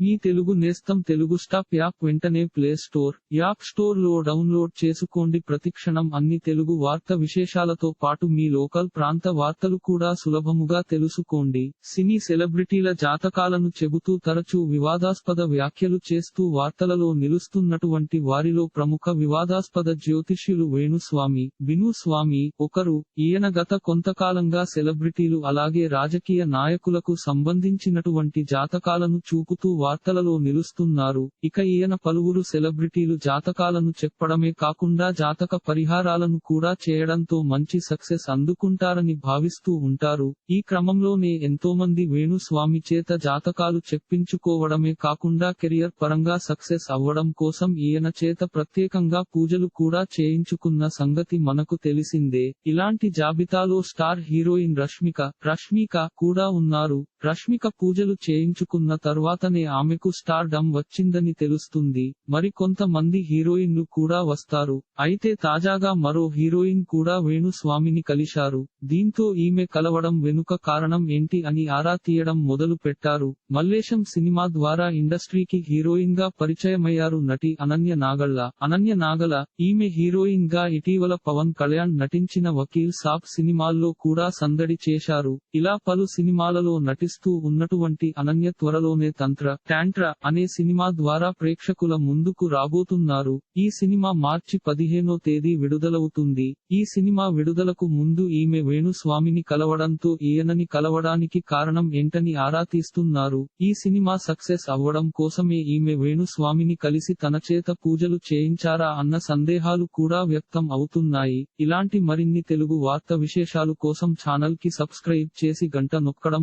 మీ తెలుగు నేస్తం Telugu stop app వెంటనే play store app స్టోర్లో డౌన్లోడ్ చేసుకోండి. ప్రతిక్షణం అన్ని తెలుగు వార్త విశేషాలతో పాటు మీ లోకల్ ప్రాంత వార్తలు కూడా సులభముగా తెలుసుకోండి. సినీ సెలబ్రిటీల జాతకాలను చెబుతూ తరచూ వివాదాస్పద వ్యాఖ్యలు చేస్తూ వార్తలలో నిలుస్తున్నటువంటి వారిలో ప్రముఖ వివాదాస్పద జ్యోతిష్యులు వేణుస్వామి బినుస్వామి ఒకరు. ఈయన గత కొంతకాలంగా సెలబ్రిటీలు అలాగే రాజకీయ నాయకులకు సంబంధించినటువంటి జాతకాలను చూపుతూ వార్తలలో నిలుస్తున్నారు. ఇక ఈయన పలువురు సెలబ్రిటీలు జాతకాలను చెప్పడమే కాకుండా జాతక పరిహారాలను కూడా చేయడంతో మంచి సక్సెస్ అందుకుంటారని భావిస్తూ ఉంటారు. ఈ క్రమంలోనే ఎంతోమంది వేణుస్వామి చేత జాతకాలు చెప్పించుకోవడమే కాకుండా కెరియర్ పరంగా సక్సెస్ అవ్వడం కోసం ఈయన చేత ప్రత్యేకంగా పూజలు కూడా చేయించుకున్న సంగతి మనకు తెలిసిందే. ఇలాంటి జాబితాలో స్టార్ హీరోయిన్ రష్మిక రష్మిక కూడా ఉన్నారు. రష్మిక పూజలు చేయించుకున్న తర్వాతనే ఆమెకు స్టార్ డమ్ వచ్చిందని తెలుస్తుంది. మరి కొంతమంది హీరోయిన్లు కూడా వస్తారు. అయితే తాజాగా మరో హీరోయిన్ కూడా వేణుస్వామిని కలిశారు. దీంతో ఈమె కలవడం వెనుక కారణం ఏంటి అని ఆరా తీయడం మొదలు పెట్టారు. మల్లేశం సినిమా ద్వారా ఇండస్ట్రీకి హీరోయిన్గా పరిచయమయ్యారు నటి అనన్య నాగళ్ళ. అనన్య నాగల ఈమె హీరోయిన్గా ఇటీవల పవన్ కళ్యాణ్ నటించిన వకీల్ సాబ్ సినిమాల్లో కూడా సందడి చేశారు. ఇలా పలు సినిమాలలో నటి నటిస్తూ ఉన్నటువంటి అనన్య త్వరలోనే తంత్ర ట్యాంట్ర అనే సినిమా ద్వారా ప్రేక్షకుల ముందుకు రాబోతున్నారు. ఈ సినిమా మార్చి పదిహేనో తేదీ విడుదలవుతుంది. ఈ సినిమా విడుదలకు ముందు ఈమె వేణుస్వామిని కలవడంతో ఈయనని కలవడానికి కారణం ఏంటని ఆరా తీస్తున్నారు. ఈ సినిమా సక్సెస్ అవ్వడం కోసమే ఈమె వేణుస్వామిని కలిసి తన చేత పూజలు చేయించారా అన్న సందేహాలు కూడా వ్యక్తం అవుతున్నాయి. ఇలాంటి మరిన్ని తెలుగు వార్త విశేషాలు కోసం ఛానల్కి సబ్స్క్రైబ్ చేసి గంట నొక్కడం